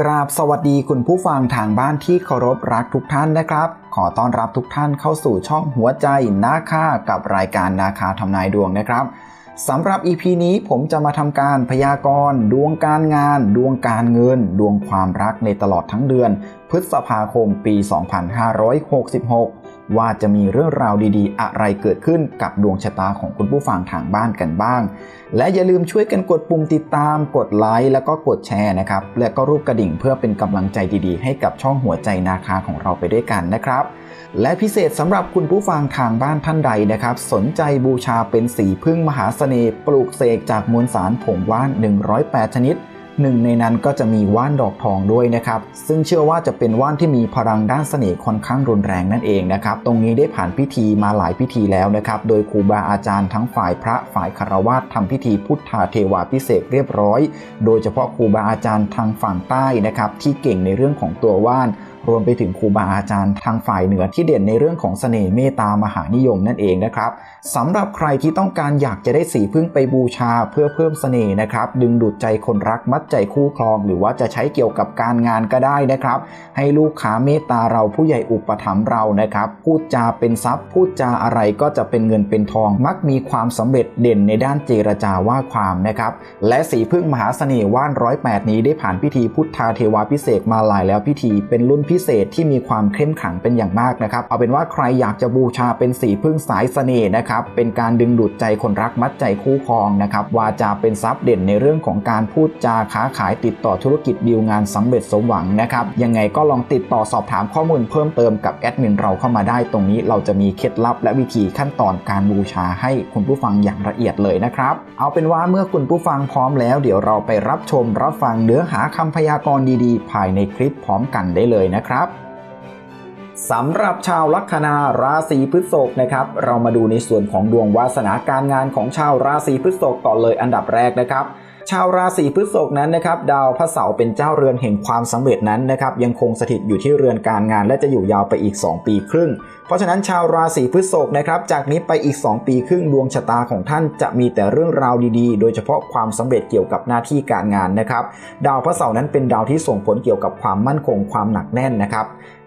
กราบสวัสดีคุณผู้ฟังทางบ้านที่เคารพรักทุกท่านนะครับ ขอต้อนรับทุกท่านเข้าสู่ช่องหัวใจนาคากับรายการนาคาทำนายดวงนะครับสำหรับ EP นี้ผมจะมาทำการพยากรณ์ดวงการงาน ดวงการเงิน ดวงความรักในตลอดทั้งเดือน พฤษภาคมปี 2566 ว่าจะมีเรื่องราวดีๆ อะไรเกิดขึ้นกับดวงชะตาของคุณผู้ฟังทางบ้านกันบ้าง และอย่าลืมช่วยกันกดปุ่มติดตาม กดไลค์แล้วก็กดแชร์นะครับ และก็รูปกระดิ่งเพื่อเป็นกำลังใจดีๆ ให้กับช่องหัวใจนาคาของเราไปด้วยกันนะครับ และพิเศษสำหรับคุณผู้ฟังทางบ้านท่านใดนะครับ สนใจบูชาเป็นสีพึ่งมหาเสน่ห์ปลูกเสกจากมวลสารผงว่าน 108 ชนิด หนึ่งในนั้นก็จะมีว่านดอกทองด้วยนะครับ ซึ่งเชื่อว่าจะเป็นว่านที่มีพลังด้านเสน่ห์ค่อนข้างรุนแรงนั่นเองนะครับ ตรงนี้ได้ผ่านพิธีมาหลายพิธีแล้วนะครับ โดยครูบาอาจารย์ทั้งฝ่ายพระฝ่ายคารวะทำพิธีพุทธาเทวาพิเศษเรียบร้อย โดยเฉพาะครูบาอาจารย์ทางฝั่งใต้นะครับที่เก่งในเรื่องของตัวว่าน รวมไปถึงครูบาอาจารย์ทางฝ่ายเหนือที่เด่นในเรื่องของเสน่ห์เมตตามหานิยมนั่นเองนะครับสำหรับใครที่ต้องการอยากจะได้สีพึ่งไปบูชาเพื่อเพิ่มเสน่ห์นะครับ ดึงดูดใจคนรักมัดใจคู่ครอง หรือว่าจะใช้เกี่ยวกับการงานก็ได้นะครับ ให้ลูกค้าเมตตาเราผู้ใหญ่อุปถัมภ์เรานะครับ พูดจาเป็นทรัพย์ พูดจาอะไรก็จะเป็นเงินเป็นทอง มักมีความสำเร็จเด่นในด้านเจรจาว่าความนะครับ และสีพึ่งมหาเสน่ห์ว่านร้อยแปดนี้ได้ผ่านพิธีพุทธาเทวาพิเศษมาหลายแล้วพิธีเป็นรุ่นพิเศษที่มีความเข้มขังเป็นอย่างมากนะครับ เอาเป็นว่าใครอยากจะบูชาเป็นสีพึ่งสายเสน่ห์นะครับ เป็นการดึงดูดใจคนรักมัดใจคู่ครองนะครับ วาจาเป็นทรัพย์เด่นในเรื่องของการพูดจาค้าขายติดต่อธุรกิจดีลงานสำเร็จสมหวังนะครับ ยังไงก็ลองติดต่อสอบถามข้อมูลเพิ่มเติมกับแอดมินเราเข้ามาได้ตรงนี้เราจะมีเคล็ดลับและวิธีขั้นตอนการบูชาให้คุณผู้ฟังอย่างละเอียดเลยนะครับ เอาเป็นว่าเมื่อคุณผู้ฟังพร้อมแล้ว เดี๋ยวเราไปรับชมรับฟังเนื้อหาคำพยากรณ์ดีๆ ภายในคลิปพร้อมกันได้เลยนะครับสำหรับชาวลัคนาราศีพฤษภนะครับ เรามาดูในส่วนของดวงวาสนาการงานของชาวราศีพฤษภก่อนเลยอันดับแรกนะครับชาวราศีพฤษภนั้นนะครับดาวพระเสาร์เป็นเจ้าเรือนแห่งความสำเร็จนั้นนะครับยังคงสถิตอยู่ที่เรือนการงานและจะอยู่ยาวไปอีก 2 ปีครึ่ง เพราะฉะนั้นชาวราศีพฤษภนะครับจากนี้ไปอีก 2 ปีครึ่งดวงชะตาของท่านจะมีแต่เรื่องราวดีๆ โดยเฉพาะความสำเร็จเกี่ยวกับหน้าที่การงานนะครับ ดาวพระเสาร์นั้นเป็นดาวที่ส่งผลเกี่ยวกับความมั่นคงความหนักแน่นนะครับ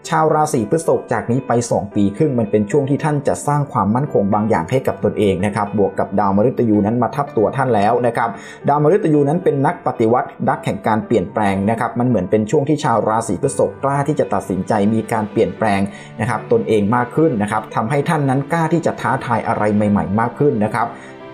ชาวราศีพฤษภจากนี้ไป 2 ปีครึ่งมันเป็นช่วงที่ท่านจะสร้างความมั่นคงบางอย่างให้กับตนเองนะครับบวกกับดาวมฤตยูนั้นมาทับตัวท่านแล้วนะครับดาวมฤตยูนั้นเป็นนักปฏิวัตินักแห่งการเปลี่ยนแปลงนะครับมันเหมือนเป็นช่วงที่ชาวราศีพฤษภกล้าที่จะตัดสินใจมีการเปลี่ยนแปลงนะครับตนเองมากขึ้นนะครับทำให้ท่านนั้นกล้าที่จะท้าทายอะไรใหม่ ๆ มากขึ้นนะครับ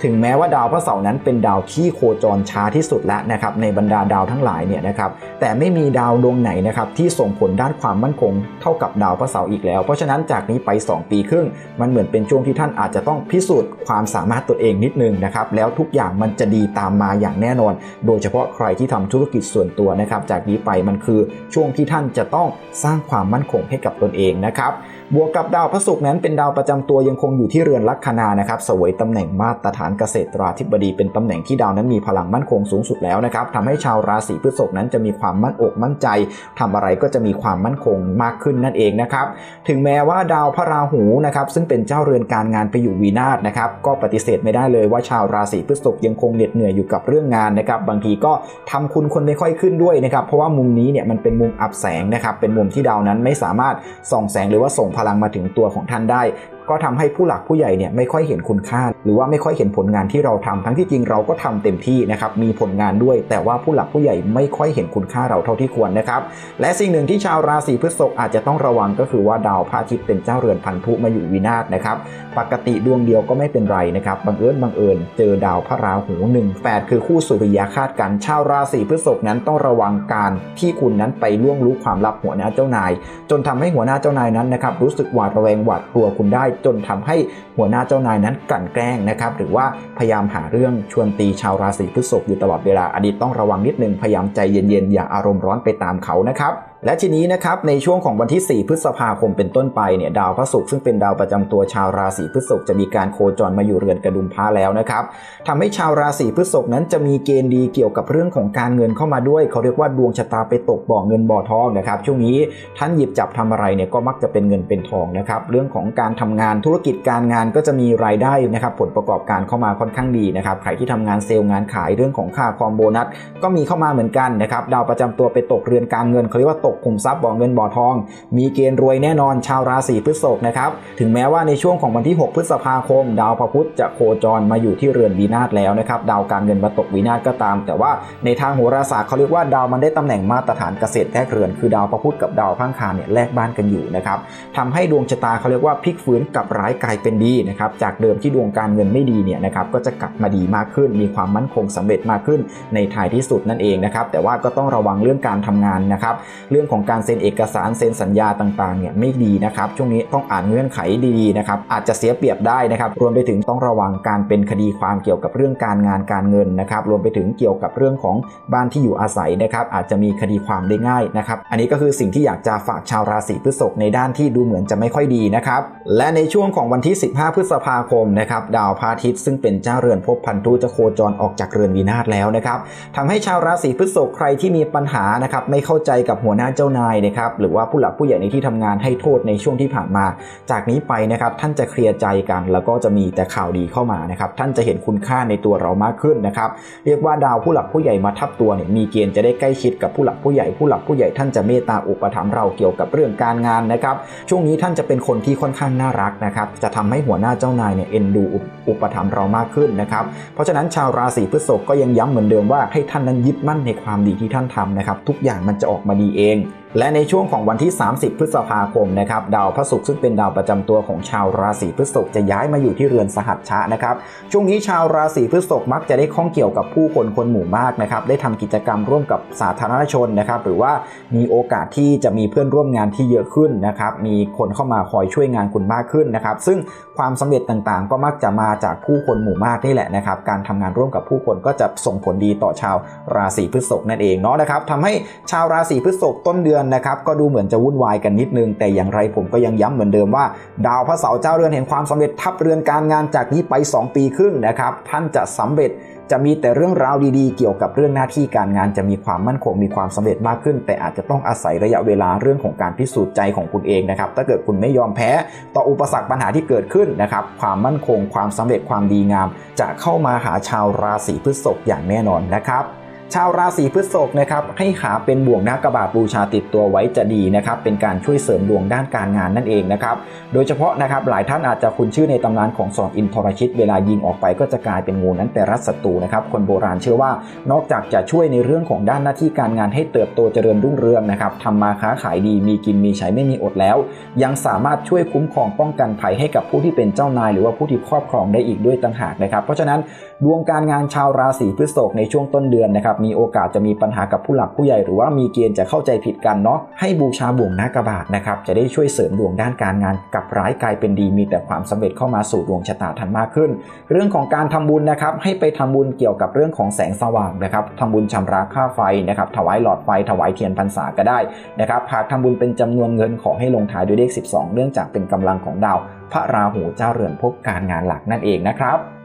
ถึงแม้ว่าดาวพระเสาร์นั้นเป็นดาวที่โคจรช้าที่สุดแล้วนะครับในบรรดาดาวทั้งหลายเนี่ยนะครับแต่ไม่มีดาวดวงไหนนะครับที่ส่งผลด้านความมั่นคงเท่ากับดาวพระเสาร์อีกแล้ว เพราะฉะนั้นจากนี้ไป 2 ปีครึ่ง มันเหมือนเป็นช่วงที่ท่านอาจจะต้องพิสูจน์ความสามารถตัวเองนิดนึงนะครับแล้วทุกอย่างมันจะดีตามมาอย่างแน่นอน โดยเฉพาะใครที่ทำธุรกิจส่วนตัวนะครับจากนี้ไปมันคือช่วงที่ท่านจะต้องสร้างความมั่นคงให้กับตนเองนะครับ บวกกับดาวพระศุกร์นั้นเป็นดาวประจำตัวยังคงอยู่ที่เรือนลัคนานะครับสวยตำแหน่งมาตรฐานเกษตราธิบดีเป็นตำแหน่งที่ดาวนั้นมีพลังมั่นคงสูงสุดแล้วนะครับทำให้ชาวราศีพฤษภนั้นจะมีความมั่นอกมั่นใจทำอะไรก็จะมีความมั่นคงมากขึ้นนั่นเองนะครับถึงแม้ว่าดาวพระราหูนะครับซึ่งเป็นเจ้าเรือนการงานไปอยู่วีนาศนะครับก็ปฏิเสธไม่ได้เลยว่าชาวราศีพฤษภยังคงเหน็ดเหนื่อยอยู่กับเรื่องงานนะครับบางทีก็ทำคุณคนไม่ค่อยขึ้นด้วยนะครับเพราะว่ามุมนี้เนี่ยมันเป็นมุมอับแสงนะครับเป็นมุมที่ดาวนั้นไม่สามารถส่องแสงหรือว่าส่งพลังมาถึงตัวของท่านได้ ก็ทำให้ผู้หลักผู้ใหญ่เนี่ยไม่ค่อยเห็นคุณค่า หรือว่าไม่ค่อยเห็นผลงานที่เราทำทั้งที่จริงเราก็ทำเต็มที่นะครับมีผลงานด้วย แต่ว่าผู้หลักผู้ใหญ่ไม่ค่อยเห็นคุณค่าเราเท่าที่ควรนะครับและสิ่งหนึ่งที่ชาวราศีพฤษภอาจจะต้องระวังก็คือว่าดาวพระอาทิตย์เป็นเจ้าเรือนพันธุมาอยู่วินาศนะครับปกติดวงเดียวก็ไม่เป็นไรนะครับบังเอิญบังเอิญเจอดาวพระราหู1 8คือคู่สุริยาคาตกันชาวราศีพฤษภนั้นต้องระวังการที่คุณนั้นไปล่วงรู้ความลับหัวหน้าเจ้านาย จนทำให้หัวหน้าเจ้านายนั้นนะครับรู้สึกหวาดระแวงหวาดกลัวคุณได้จนทำให้หัวหน้าเจ้านายนั้นกลั่นแกล้งนะครับหรือว่าพยายามหาเรื่องชวนตีชาวราศีพฤษภอยู่ตลอดเวลาอดีตต้องระวังนิดนึงพยายามใจเย็นๆอย่าอารมณ์ร้อนไปตามเขานะครับ และทีนี้นะครับในช่วงของวันที่ 4 พฤษภาคมเป็นต้นไปเนี่ยดาวพระศุกร์ซึ่งเป็นดาวประจำตัวชาวราศีพฤษภจะมีการโคจรมาอยู่เรือนกระดุมพระแล้วนะครับทำให้ชาวราศีพฤษภนั้นจะมีเกณฑ์ดีเกี่ยวกับเรื่องของการเงินเข้ามาด้วย เขาเรียกว่าดวงชะตาไปตกบ่อเงินบ่อทองนะครับช่วงนี้ท่านหยิบจับทำอะไรเนี่ยก็มักจะเป็นเงินเป็นทองนะครับเรื่องของการทำงานธุรกิจการงานก็จะมีรายได้นะครับผลประกอบการเข้ามาค่อนข้างดีนะครับใครที่ทำงานเซลล์งานขายเรื่องของค่าคอมโบนัสก็มีเข้ามาเหมือนกันนะครับดาวประจำตัวไปตกเรือนการเงินเขาเรียกว่าตกขุมทรัพย์บ่อเงินบ่อทอง มีเกณฑ์รวยแน่นอนชาวราศีพฤษภนะครับถึงแม้ว่าในช่วงของวันที่ 6 พฤษภาคม ดาวพระพุธจะโคจรมาอยู่ที่เรือนวีนาศแล้วนะครับดาวการเงินมาตกวีนาศก็ตาม แต่ว่าในทางโหราศาสตร์เขาเรียกว่าดาวมันได้ตำแหน่งมาตรฐานเกษตรแทกเรือน คือดาวพระพุธกับดาวพังคารเนี่ยแลกบ้านกันอยู่นะครับทำให้ดวงชะตาเขาเรียกว่าพลิกฟื้นกลับร้ายกลายเป็นดีนะครับจากเดิมที่ดวงการเงินไม่ดีเนี่ยนะครับก็จะกลับมาดีมากขึ้น มีความมั่นคงสำเร็จมากขึ้นในท้ายที่สุดนั่นเองนะครับแต่ว่าก็ต้องระวังเรื่องการทำงานนะครับเรื่องของการเซ็นเอกสารเซ็นสัญญาต่างๆเนี่ยไม่ดีนะครับช่วงนี้ต้องอ่านเงื่อนไขดีๆนะครับอาจจะเสียเปรียบได้นะครับรวมไปถึงต้องระวังการเป็นคดีความเกี่ยวกับเรื่องการงานการเงินนะครับรวมไปถึงเกี่ยวกับเรื่องของบ้านที่อยู่อาศัยนะครับอาจจะมีคดีความได้ง่ายนะครับอันนี้ก็คือสิ่งที่อยากจะฝากชาวราศีพฤษภในด้านที่ดูเหมือนจะไม่ค่อยดีนะครับและในช่วงของวันที่ 15 พฤษภาคมนะครับดาวพระอาทิตย์ซึ่งเป็นเจ้าเรือนภพพันธุจะโคจรออกจากเรือนวินาศแล้วนะครับทำให้ชาวราศีพฤษภใครที่มีปัญหานะครับไม่เข้าใจกับหัวหน้าเจ้านายนะครับหรือว่าผู้หลักผู้ใหญ่ในที่ทำงานให้โทษในช่วงที่ผ่านมา จากนี้ไปนะครับท่านจะเคลียร์ใจกัน แล้วก็จะมีแต่ข่าวดีเข้ามานะครับท่านจะเห็นคุณค่าในตัวเรามากขึ้นนะครับเรียกว่าดาวผู้หลักผู้ใหญ่มาทับตัวเนี่ยมีเกณฑ์จะได้ใกล้ชิดกับผู้หลักผู้ใหญ่ผู้หลักผู้ใหญ่ท่านจะเมตตาอุปถัมภ์เราเกี่ยวกับเรื่องการงานนะครับช่วงนี้ท่านจะเป็นคนที่ค่อนข้างน่ารักนะครับจะทำให้หัวหน้าเจ้านายเนี่ยเอ็นดูอุปถัมภ์เรามากขึ้นนะครับเพราะฉะนั้นชาวราศีพฤษภก็ยังย้ำเหมือนเดิมว่าให้ท่านนั้นยึดมั่นในความดีที่ท่านทำนะครับทุกอย่างมันจะออกมาดีเอง Amém. และในช่วงของวันที่ 30 พฤษภาคมนะครับดาวพระศุกร์ซึ่งเป็นดาวประจำตัวของชาวราศีพฤษภจะย้ายมาอยู่ที่เรือนสหัชชะนะครับช่วงนี้ชาวราศีพฤษภมักจะได้ข้องเกี่ยวกับผู้คนคนหมู่มากนะครับได้ทำกิจกรรมร่วมกับสาธารณชนนะครับหรือว่ามีโอกาสที่จะมีเพื่อนร่วมงานที่เยอะขึ้นนะครับมีคนเข้ามาคอยช่วยงานคุณมากขึ้นนะครับซึ่งความสำเร็จต่างๆ ก็มักจะมาจากผู้คนหมู่มากนี่แหละนะครับการทำงานร่วมกับผู้คนก็จะส่งผลดีต่อชาวราศีพฤษภนั่นเองเนาะนะครับทำให้ชาวราศีพฤษภต้นเดือนนะครับก็ดูเหมือนจะวุ่นวายกันนิดนึง แต่อย่างไรผมก็ยังย้ำเหมือนเดิมว่า ดาวพระเสาร์เจ้าเรือนแห่งความสำเร็จทับเรือนการงานจากนี้ไป 2 ปีครึ่งนะครับท่านจะสำเร็จจะมีแต่เรื่องราวดีๆ เกี่ยวกับเรื่องหน้าที่การงานจะมีความมั่นคงมีความสำเร็จมากขึ้น แต่อาจจะต้องอาศัยระยะเวลาเรื่องของการพิสูจน์ใจของคุณเองนะครับถ้าเกิดคุณไม่ยอมแพ้ ต่ออุปสรรคปัญหาที่เกิดขึ้นนะครับความมั่นคงความสำเร็จความดีงาม จะเข้ามาหาชาวราศีพฤษภอย่างแน่นอนนะครับ ชาวราศีพฤษภนะครับให้หาเป็นบ่วงนากระบาดบูชาติดตัวไว้จะดีนะครับเป็นการช่วยเสริมดวงด้านการงานนั่นเองนะครับโดยเฉพาะนะครับหลายท่านอาจจะคุ้นชื่อในตำนานของสอนอินทรชิต เวลายิงออกไปก็จะกลายเป็นงูนั้นไปรัศัตรูนะครับคนโบราณเชื่อว่านอกจากจะช่วยในเรื่องของด้านหน้าที่การงานให้เติบโตเจริญรุ่งเรืองนะครับทำมาค้าขายดีมีกินมีใช้ไม่มีอดแล้ว ยังสามารถช่วยคุ้มครองป้องกันภัยให้กับผู้ที่เป็นเจ้านาย หรือว่าผู้ที่ครอบครองได้อีกด้วยต่างหากนะครับ เพราะฉะนั้น ดวงการงานชาวราศีพฤษภในช่วงต้นเดือนนะครับมีโอกาสจะมีปัญหากับผู้หลักผู้ใหญ่ หรือว่ามีเกณฑ์จะเข้าใจผิดกันเนาะให้บูชาบ่วงนาคบาทนะครับจะได้ช่วยเสริมดวงด้านการงานกับร้ายกลายเป็นดี มีแต่ความสำเร็จเข้ามาสู่ดวงชะตาทันมากขึ้น เรื่องของการทำบุญนะครับให้ไปทำบุญเกี่ยวกับเรื่องของแสงสว่างนะครับทำบุญชำระค่าไฟนะครับถวายหลอดไฟถวายเทียนพรรษาก็ได้นะครับหากทำบุญเป็นจำนวนเงินขอให้ลงท้ายด้วยเลข 12 เนื่องจากเป็นกำลังของดาวพระราหูเจ้าเรือนภพการงานหลักนั่นเองนะครับ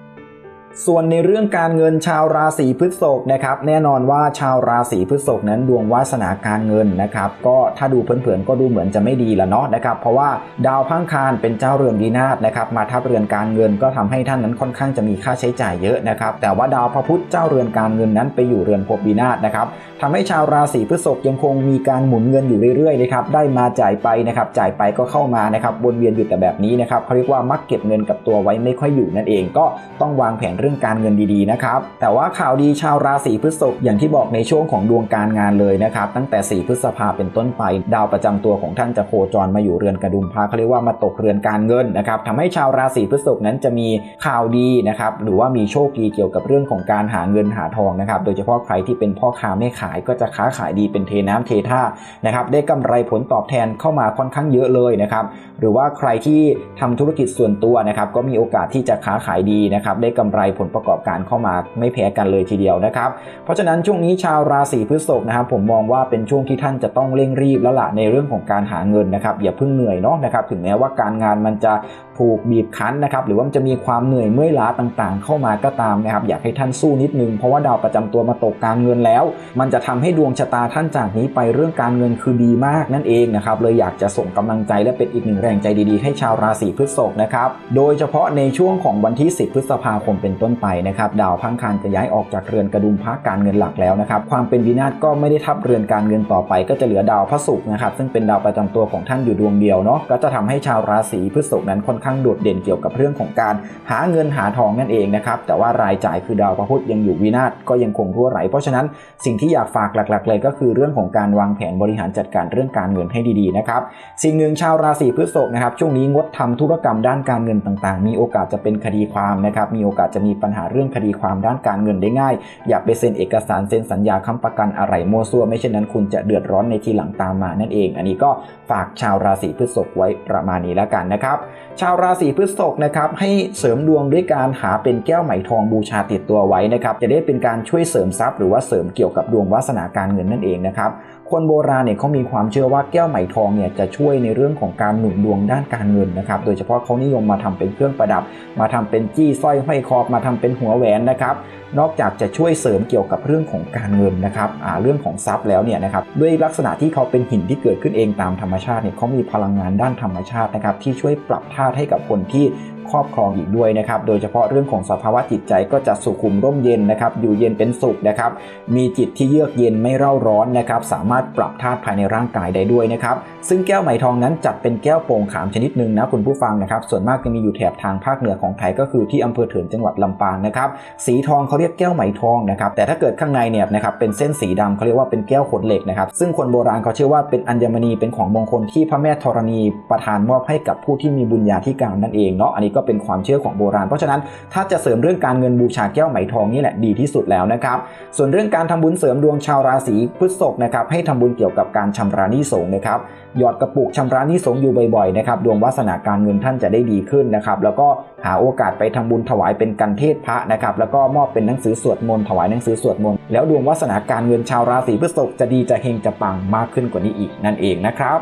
ส่วนในเรื่องการเงินชาวราศีพฤษภนะครับแน่นอนว่าชาวราศีพฤษภนั้นดวงวาสนาการเงินนะครับก็ถ้าดูเผินๆก็ดูเหมือนจะไม่ดีละเนาะนะครับเพราะว่าดาวพังคารเป็นเจ้าเรือนดีนาศนะครับมาทับเรือนการเงินก็ทำให้ท่านนั้นค่อนข้างจะมีค่าใช้จ่ายเยอะนะครับแต่ว่าดาวพระพุธเจ้าเรือนการเงินนั้นไปอยู่เรือนภพวินาศนะครับทำให้ชาวราศีพฤษภยังคงมีการหมุนเงินอยู่เรื่อยๆนะครับได้มาจ่ายไปนะครับจ่ายไปก็เข้ามานะครับวนเวียนอยู่แต่แบบนี้นะครับเขาเรียกว่ามักเก็บเงินกับตัวไว้ไม่ค่อยอยู่นั่นเองก็ต้องวางแผนเรื่องการเงินดีๆนะครับ แต่ว่าข่าวดีชาวราศีพฤษภอย่างที่บอกในช่วงของดวงการงานเลยนะครับ ตั้งแต่ 4 พฤษภาเป็นต้นไป ดาวประจำตัวของท่านจะโคจรมาอยู่เรือนกระดุมพระเขาเรียกว่ามาตกเรือนการเงินนะครับทำให้ชาวราศีพฤษภนั้นจะมีข่าวดีนะครับหรือว่ามีโชคดีเกี่ยวกับเรื่องของการหาเงินหาทองนะครับ โดยเฉพาะใครที่เป็นพ่อค้าแม่ขายก็จะค้าขายดีเป็นเทน้ำเทท่านะครับได้กำไรผลตอบแทนเข้ามาค่อนข้างเยอะเลยนะครับหรือว่าใครที่ทำธุรกิจส่วนตัวนะครับก็มีโอกาสที่จะค้าขายดีนะครับได้กำไรผลประกอบการเข้ามาไม่แพ้กันเลยทีเดียวนะครับ เพราะฉะนั้นช่วงนี้ชาวราศีพฤษภนะครับผมมองว่าเป็นช่วงที่ท่านจะต้องเร่งรีบแล้วล่ะในเรื่องของการหาเงินนะครับอย่าเพิ่งเหนื่อยเนาะนะครับถึงแม้ว่าการงานมันจะผูกบีบคั้นนะครับหรือว่ามันจะมีความเหนื่อยเมื่อยล้าต่างๆ เข้ามาก็ตามนะครับอยากให้ท่านสู้นิดนึงเพราะว่าดาวประจำตัวมาตกการเงินแล้ว มันจะทำให้ดวงชะตาท่านจากนี้ไปเรื่องการเงินคือดีมากนั่นเองนะครับเลยอยากจะส่งกำลังใจและเป็นอีกหนึ่งแรงใจดีๆ ให้ชาวราศีพฤษภนะครับโดยเฉพาะในช่วงของวันที่ 10 พฤษภาคมเป็นต้นไปนะครับดาวพังคารจะย้ายออกจากเรือนกระดุมพระการเงินหลักแล้วนะครับความเป็นวินาศก็ไม่ได้ทับเรือนการเงินต่อไป ก็จะเหลือดาวพระศุกร์นะครับซึ่งเป็นดาวประจำตัวของท่านอยู่ดวงเดียวเนาะก็จะทำให้ชาวราศีพฤษภนั้นค่อนข้างโดดเด่นเกี่ยวกับเรื่องของการหาเงินหาทองนั่นเองนะครับแต่ว่ารายจ่ายคือดาวพระพุธยังอยู่วินาศก็ยังคงรั่วไหล เพราะฉะนั้นสิ่งที่อยากฝากหลัก ๆ เลยก็คือเรื่องของการวางแผนบริหารจัดการเรื่องการเงินให้ดีๆนะครับสิ่งหนึ่งชาวราศีพฤษภนะครับช่วงนี้งดทำธุรกรรมด้านการเงินต่างๆ มีโอกาสจะเป็นคดีความนะครับมีโอกาสจะมีปัญหาเรื่องคดีความด้านการเงินได้ง่าย อย่าไปเซ็นเอกสารเซ็นสัญญาค้ำประกันอะไรมัวซัวไม่เช่นนั้นคุณจะเดือดร้อนในทีหลังตามมานั่นเอง อันนี้ก็ฝากชาวราศีพฤษภไว้ประมาณนี้แล้วกันนะครับชาวราศีพฤษภนะครับให้เสริมดวงด้วยการหาเป็นแก้วไหมทองบูชาติดตัวไว้นะครับจะได้เป็นการช่วยเสริมทรัพย์หรือว่าเสริมเกี่ยวกับดวงวาสนาการเงินนั่นเองนะครับคนโบราณเนี่ยเขามีความเชื่อว่าแก้วไหมทองเนี่ยจะช่วยในเรื่องของการหนุนดวงด้านการเงินนะครับโดยเฉพาะเขานิยมมาทำเป็นเครื่องประดับ มาทำเป็นจี้สร้อยห้อยคอมาทำเป็นหัวแหวนนะครับนอกจากจะช่วยเสริมเกี่ยวกับเรื่องของการเงินนะครับเรื่องของทรัพย์แล้วเนี่ยนะครับด้วยลักษณะที่เขาเป็นหินที่เกิดขึ้นเองตามธรรมชาติเนี่ยเขามีพลังงานด้านธรรมชาตินะครับที่ช่วยปรับธาตุให้กับคนที่ ครอบครองอีกด้วยนะครับ โดยเฉพาะเรื่องของสภาวะจิตใจก็จะสุขุมร่มเย็นนะครับ อยู่เย็นเป็นสุขนะครับ มีจิตที่เยือกเย็นไม่เร่าร้อนนะครับ สามารถปรับธาตุภายในร่างกายได้ด้วยนะครับ ซึ่งแก้วไหมทองนั้นจัดเป็นแก้วโป่งขามชนิดหนึ่งนะคุณผู้ฟังนะครับ ส่วนมากจะมีอยู่แถบทางภาคเหนือของไทยก็คือที่อำเภอเถินจังหวัดลำปางนะครับ สีทองเขาเรียกแก้วไหมทองนะครับ แต่ถ้าเกิดข้างในเนี่ยนะครับเป็นเส้นสีดำเขาเรียกว่าเป็นแก้วขนเหล็กนะครับ ซึ่งคนโบราณเขาเชื่อว่าเป็นอัญมณีเป็นของมงคลที่พระแม่ธรณีประทานมอบให้กับผู้ที่มีบุญญาธิการนั่นเองเนาะอันนี้ก็เป็นความเชื่อของโบราณ เพราะฉะนั้นถ้าจะเสริมเรื่องการเงินบูชาแก้วไหมทองนี่แหละดีที่สุดแล้วนะครับ ส่วนเรื่องการทำบุญเสริมดวงชาวราศีพฤษภนะครับให้ทำบุญเกี่ยวกับการชำระหนี้สงนะครับหยอดกระปุกชำระหนี้สงอยู่บ่อยๆนะครับดวงวาสนาการเงินท่านจะได้ดีขึ้นนะครับแล้วก็หาโอกาสไปทำบุญถวายเป็นกันเทศพระนะครับแล้วก็มอบเป็นหนังสือสวดมนต์ถวายหนังสือสวดมนต์แล้วดวงวาสนาการเงินชาวราศีพฤษภจะดีจะเฮงจะปังมากขึ้นกว่านี้อีกนั่นเองนะครับ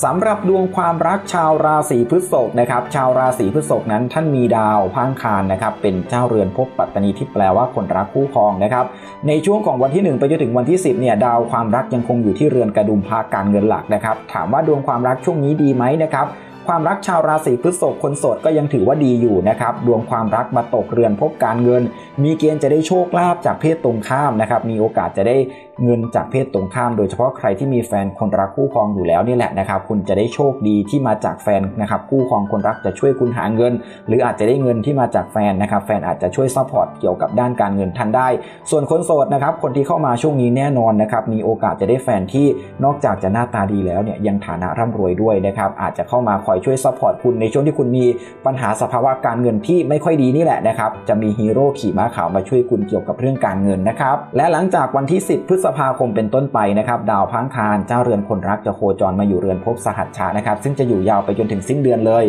สำหรับดวงความรักชาวราศีพฤษภนะครับ ชาวราศีพฤษภนั้นท่านมีดาวพังคารนะครับ เป็นเจ้าเรือนภพปัตตนีที่แปลว่าคนรักคู่ครองนะครับ ในช่วงของวันที่ 1 ไปจนถึงวันที่ 10เนี่ยดาวความรักยังคงอยู่ที่เรือนกระดุมพาการเงินหลักนะครับ ถามว่าดวงความรักช่วงนี้ดีไหมนะครับความรักชาวราศีพฤษภคนโสดก็ยังถือว่าดีอยู่นะครับดวงความรักมาตกเรือนพบการเงิน มีเกณฑ์จะได้โชคลาภจากเพศตรงข้ามนะครับมีโอกาสจะได้เงินจากเพศตรงข้าม โดยเฉพาะใครที่มีแฟนคนรักคู่ครองอยู่แล้วนี่แหละนะครับคุณจะได้โชคดีที่มาจากแฟนนะครับคู่ครองคนรักจะช่วยคุณหาเงิน หรืออาจจะได้เงินที่มาจากแฟนนะครับแฟนอาจจะช่วยซัพพอร์ตเกี่ยวกับด้านการเงินทันได้ ส่วนคนโสดนะครับคนที่เข้ามาช่วงนี้แน่นอนนะครับมีโอกาสจะได้แฟนที่นอกจากจะหน้าตาดีแล้วเนี่ยยังฐานะร่ำรวยด้วยนะครับอาจจะเข้ามาคอยช่วยซัพพอร์ตคุณในช่วงที่คุณมีปัญหาสภาวะการเงินที่ไม่ค่อยดีนี่แหละนะครับจะมีฮีโร่ขี่ม้าขาวมาช่วยคุณเกี่ยวกับเรื่องการเงินนะครับและหลังจากวันที่ 10 พฤษภาคมเป็นต้นไปนะครับดาวพังคารเจ้าเรือนคนรักจะโคจรมาอยู่เรือนภพสหัชชานะครับซึ่งจะอยู่ยาวไปจนถึงสิ้นเดือนเลย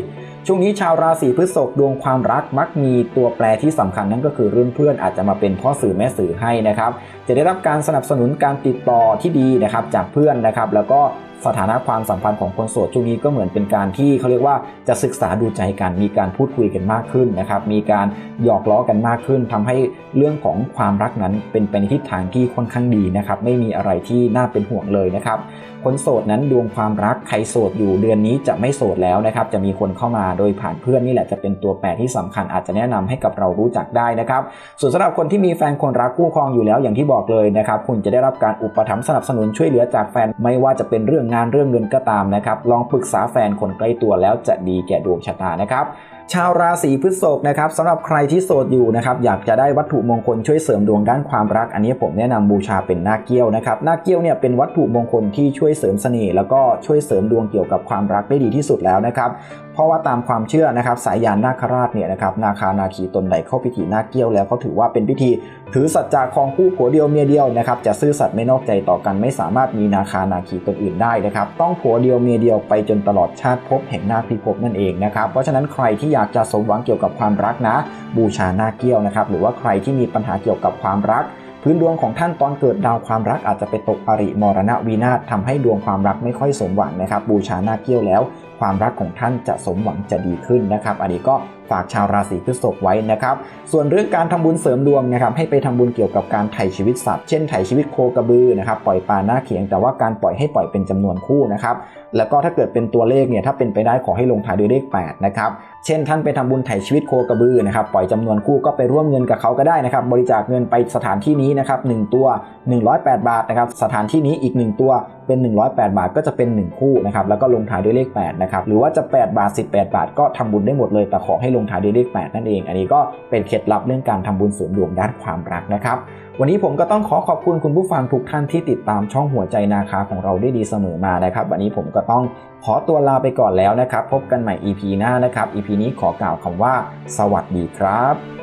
ช่วงนี้ชาวราศีพฤษภดวงความรักมักมีตัวแปรที่สำคัญนั่นก็คือเรื่องเพื่อนอาจจะมาเป็นพ่อสื่อแม่สื่อให้นะครับ จะได้รับการสนับสนุนการติดต่อที่ดีนะครับจากเพื่อนนะครับ แล้วก็สถานะความสัมพันธ์ของคนโสดช่วงนี้ก็เหมือนเป็นการที่เขาเรียกว่าจะศึกษาดูใจกัน มีการพูดคุยกันมากขึ้นนะครับ มีการหยอกล้อกันมากขึ้นทำให้เรื่องของความรักนั้นเป็นไปในทิศทางที่ค่อนข้างดีนะครับ ไม่มีอะไรที่น่าเป็นห่วงเลยนะครับ คนโสดนั้นดวงความรักใครโสดอยู่เดือนนี้จะไม่โสดแล้วนะครับ จะมีคนเข้ามาโดยผ่านเพื่อนนี่แหละจะเป็นตัวแปรที่สำคัญอาจจะแนะนำให้กับเรารู้จักได้นะครับ ส่วนสำหรับคนที่มีแฟนคนรักคู่ครองอยู่แล้วอย่างที่บอกเลยนะครับคุณจะได้รับการอุปถัมภ์สนับสนุนช่วยเหลือจากแฟนไม่ว่าจะเป็นเรื่องงานเรื่องเงินก็ตามนะครับลองปรึกษาแฟนคนใกล้ตัวแล้วจะดีแก่ดวงชะตานะครับชาวราศีพฤษภนะครับสำหรับใครที่โสดอยู่นะครับอยากจะได้วัตถุมงคลช่วยเสริมดวงด้านความรัก อันนี้ผมแนะนำบูชาเป็นนาเกี้ยวนะครับนาเกี้ยวเนี่ยเป็นวัตถุมงคลที่ช่วยเสริมเสน่ห์แล้วก็ช่วยเสริมดวงเกี่ยวกับความรักได้ดีที่สุดแล้วนะครับเพราะว่าตามความเชื่อนะครับสายยานนาคราชเนี่ยนะครับนาคานาคีตนใดเข้าพิธีนาเกี้ยวแล้วเขาถือว่าเป็นพิธีถือสัจจะของคู่ผัวเดียวเมียเดียวนะครับจะซื่อสัตย์ไม่นอกใจต่อกันไม่สามารถมีนาคานาคีตนอื่นได้นะครับต้องผัวเดียวเมียเดียวไปจนตลอดชาติภพแห่งนาคพิภพนั่นเองนะครับเพราะฉะนั้นใครที่อยากจะสมหวังเกี่ยวกับความรักนะ บูชาหน้าเกี้ยวนะครับหรือว่าใครที่มีปัญหาเกี่ยวกับความรักพื้นดวงของท่านตอนเกิดดาวความรักอาจจะไปตกอริมรณะวินาศทำให้ดวงความรักไม่ค่อยสมหวังนะครับบูชาหน้าเกี้ยวแล้ว ความรักของท่านจะสมหวังจะดีขึ้นนะครับ อันนี้ก็ฝากชาวราศีพฤษภไว้นะครับ ส่วนเรื่องการทำบุญเสริมดวงนะครับให้ไปทำบุญเกี่ยวกับการไถ่ชีวิตสัตว์เช่นไถ่ชีวิตโคกระบือนะครับปล่อยปลาหน้าเขียงแต่ว่าการปล่อยให้ปล่อยเป็นจำนวนคู่นะครับแล้วก็ถ้าเกิดเป็นตัวเลขเนี่ยถ้าเป็นไปได้ขอให้ลงท้ายด้วยเลข8นะครับเช่นท่านไปทำบุญไถ่ชีวิตโคกระบือนะครับปล่อยจำนวนคู่ก็ไปร่วมเงินกับเขาก็ได้นะครับบริจาคเงินไปสถานที่นี้นะครับ1ตัว 108 บาทนะครับสถานที่นี้อีก 1 ตัวเป็น 108 บาทก็จะเป็น 1 คู่นะครับแล้วก็ลงท้ายด้วยเลข8นะครับหรือว่าจะ 8 บาท 18 บาทก็ทำบุญได้หมดเลยแต่ขอให้ลงท้ายด้วยเลข8นั่นเอง อันนี้ก็เป็นเคล็ดลับเรื่องการทำบุญเสริมดวงด้านความรักนะครับ วันนี้ผมก็ต้องขอขอบคุณคุณผู้ฟังทุกท่านที่ติดตามช่องหัวใจนาคาของเราได้ดีเสมอมานะครับ วันนี้ผมก็ต้องขอตัวลาไปก่อนแล้วนะครับ พบกันใหม่ EP หน้านะครับ EP นี้ขอกล่าวคำว่า สวัสดีครับ